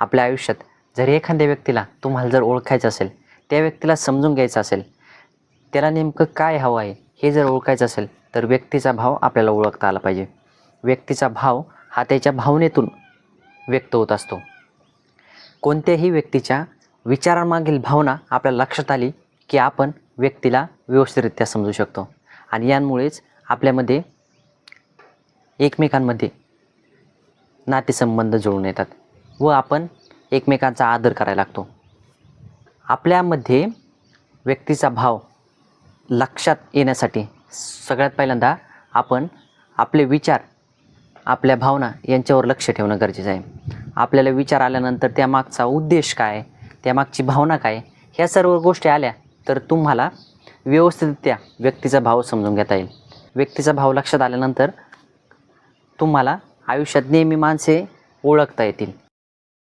आपल्या आयुष्यात जर एखाद्या व्यक्तीला तुम्हाला जर ओळखायचं असेल त्या व्यक्तीला समजून घ्यायचं असेल त्याला नेमकं काय हवं आहे हे जर ओळखायचं असेल तर व्यक्तीचा भाव आपल्याला ओळखता आला पाहिजे. व्यक्तीचा भाव हा त्याच्या भावनेतून व्यक्त होत असतो. कोणत्याही व्यक्तीच्या विचारांमागील भावना आपल्याला लक्षात आली की आपण व्यक्तीला व्यवस्थितरित्या समजू शकतो. आणि यांमुळेच आपल्यामध्ये एकमेकांमध्ये नातेसंबंध जुळून येतात. व आपण एकमेकांचा आदर करायला लागतो. आपल्यामध्ये व्यक्तीचा भाव लक्षात येण्यासाठी सगळ्यात पहिल्यांदा आपण आपले विचार आपल्या भावना यांच्यावर लक्ष ठेवणं गरजेचं आहे. आपल्याला विचार आल्यानंतर त्यामागचा उद्देश काय त्यामागची भावना काय ह्या सर्व गोष्टी आल्या तर तुम्हाला व्यवस्थितरित्या व्यक्तीचा भाव समजून घेता येईल. व्यक्तीचा भाव लक्षात आल्यानंतर तुम्हाला आयुष्यात नेहमी माणसे ओळखता येतील.